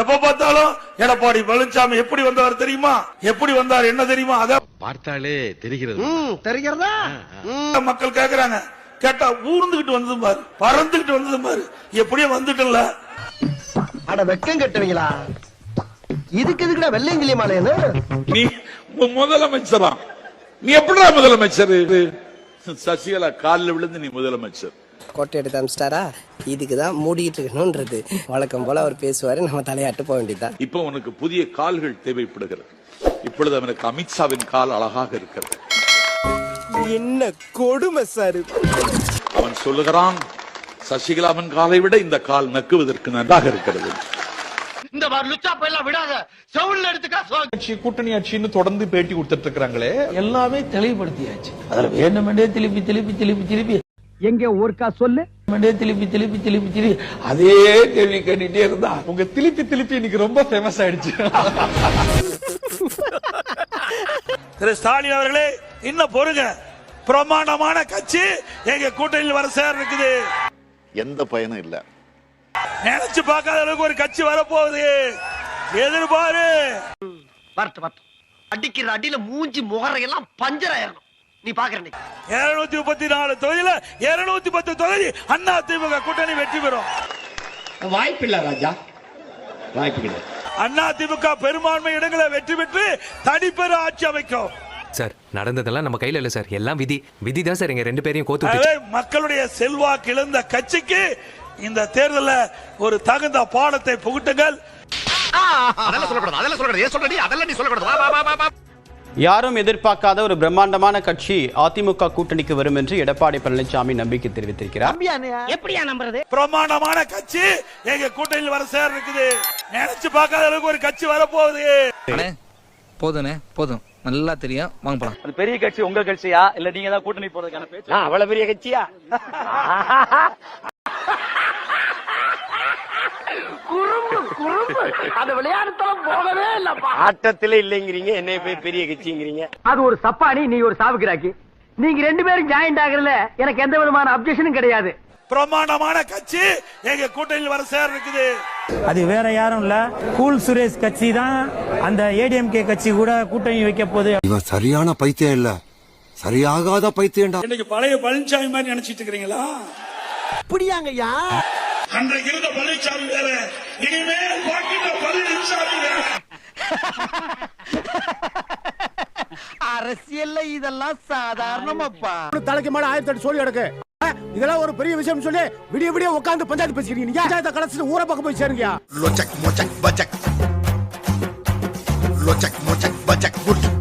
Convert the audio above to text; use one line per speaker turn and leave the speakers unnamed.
எப்ப பார்த்தாலும் எடப்பாடி பழனிசாமி எப்படி வந்தவர் தெரியுமா? எப்படி வந்தார் என்ன தெரியுமா? அத
பார்த்தாலே தெரிகிறது.
தெரிகிறதா?
மக்கள் கேக்குறாங்க. கேட்டா ஊர்ந்துகிட்டு வந்தது பாரு பறந்துகிட்டு வந்தது பாரு. எப்படியோ வந்துட்டல
அட வெக்கம் கட்டுவீங்களா? இதுக்கு எதுக்குடா வெள்ளையங்கிலி மாலையன்னு
நீ முதலமைச்சரா? நீ எப்படிடா முதலமைச்சர் இது? சசிகலா காலில் விழுந்து நீ முதலமைச்சர்.
கோட்டை எடுத்து அமிச்சிட்டாரா? இதுக்கு தான் மூடிக்கிட்டு இருக்கணும்ன்றது. வழக்கம் போல அவர் பேசுவாரு நம்ம தலையாட்டு போக வேண்டியதுதான்.
இப்போ உனக்கு புதிய கால்கள் தேவைப்படுகிறது. இப்பொழுது அவனுக்கு அமித்ஷாவின் கால் அழகாக இருக்கிறது.
என்ன கொடுமை சார்
அவன் சொல்லுகிறான் சசிகலாவின் காலை விட இந்த கால் நக்குவதற்கு நன்றாக இருக்கிறது.
இந்த மாதிரி லுச்சா போயெல்லாம் விடாத. செவுல்ல எடுத்துக்கா
கூட்டணி ஆட்சின்னு தொடர்ந்து பேட்டி கொடுத்துட்டு இருக்காங்களே
எல்லாமே தெளிவுபடுத்தியாச்சு. அதுல வேண்டுமென்றே திருப்பி திருப்பி திருப்பி திருப்பி.
எங்க ஒருக்கா சொல்லு.
திருப்பி திருப்பி திருப்பி திருப்பி. அதே கேள்வி கேட்டுட்டே இருந்தா
உங்க திருப்பி திருப்பி இன்னைக்கு ரொம்ப ஃபேமஸ் ஆயிடுச்சு.
திரு ஸ்டாலின் அவர்களே இன்னும் பொறுங்க. பிரமாண்டமான கட்சி எங்க கூட்டணியில் வர சேர இருக்குது.
எந்த பயனும் இல்ல.
நினைச்சு பார்க்காத அளவுக்கு ஒரு கட்சி வரப்போகுது. எதிர்பாரு.
வரட்டு வரட்டு அடிக்கிற அடியில மூஞ்சி முகரையெல்லாம் பஞ்சர் நீ பாக்குற நீ
இருநூத்தி முப்பத்தி நாலு தொகுதியில இருநூத்தி பத்து தொகுதி அண்ணா திமுக கூட்டணி வெற்றி பெறும்.
வாய்ப்பில்லை ராஜா. வாய்ப்பு
அண்ணா திமுக பெரும்பான்மை இடங்களை வெற்றி பெற்று தனிப்பெரு ஆட்சி அமைக்கும்.
சார் நடந்ததெல்லாம் நம்ம கையில இல்ல சார். எல்லாம் விதி. விதி தான் சார் எங்க ரெண்டு பேரையும் கோத்து
மக்களுடைய செல்வாக்கு இழந்த கட்சிக்கு இந்த தேர்தலில் ஒரு தகுந்த பாடத்தை புகுட்டுங்கள்.
அதெல்லாம் சொல்லக்கூடாது. அதெல்லாம் சொல்லக்கூடாது. ஏன் சொல்றடி அதெல்லாம் நீ சொல்லக்கூடாது. வா, வா, வா, வா, வா.
யாரும் எதிர்பார்க்காத ஒரு பிரம்மாண்டமான கட்சி அதிமுக கூட்டணிக்கு வரும் என்று எடப்பாடி பழனிசாமி நம்பிக்கை தெரிவித்திருக்கிறார்.
எப்படியா நம்புறது?
பிரமாண்டமான கட்சி எங்க கூட்டணியில் வர சேர இருக்குது. நினைச்சு பார்க்காத அளவுக்கு ஒரு கட்சி வரப்போகுது.
போதும்ண்ணே போதும். நல்லா தெரியும். வாங்க போலாம். அது பெரிய கட்சி உங்க கட்சியா? இல்ல நீங்க தான் கூட்டணி போறதுக்கான பேச்சு?
அவ்வளவு பெரிய கட்சியா? அந்த விளையாட்டுத்தலம் போகவே இல்லப்பா.
ஆட்டத்திலே இல்லைங்கிறீங்க என்னைய போய் பெரிய கட்சிங்கிறீங்க.
அது ஒரு சப்பானி நீ ஒரு சாவுக்கிராக்கி. நீங்க ரெண்டு பேரும் ஜாயிண்ட் ஆகுறதுல எனக்கு எந்த விதமான அப்செஷனும் கிடையாது.
பிரமாண்டமான கட்சி எங்க கூட்டணியில் வர சேர இருக்குது
அது வேற யாரும் இல்ல. கூல் சுரேஷ் கட்சி தான் அந்த ஏடிஎம்கே கட்சி கூட கூட்டணி வைக்க
இவன் சரியான பைத்தியம் இல்ல. சரியாகாத பைத்தியம்டா.
இன்னைக்கு பழைய பழனிசாமி மாதிரி நினைச்சிட்டு இருக்கிறீங்களா?
அப்படியாங்கய்யா
அன்றைக்கு இருந்த பழனிசாமி வேற இனிமேல் பார்க்கின்ற பழனிசாமி வேற.
அரசியல்ல இதெல்லாம் சாதாரணமாப்பா.
தலைக்கு மேல ஆயிரத்தி எட்டு சொல்லி எடுக்கு இதெல்லாம் ஒரு பெரிய விஷயம் சொல்லி. விடிய விடிய உட்காந்து பஞ்சாயத்து பேசிக்கிறீங்க. நீங்க பஞ்சாயத்தை கடைசிட்டு ஊரை பக்கம் போய் சேருங்க
லொச்சக் மொச்சக் பச்சக். லொச்சக் மொச்சக் பச்சக். குட்.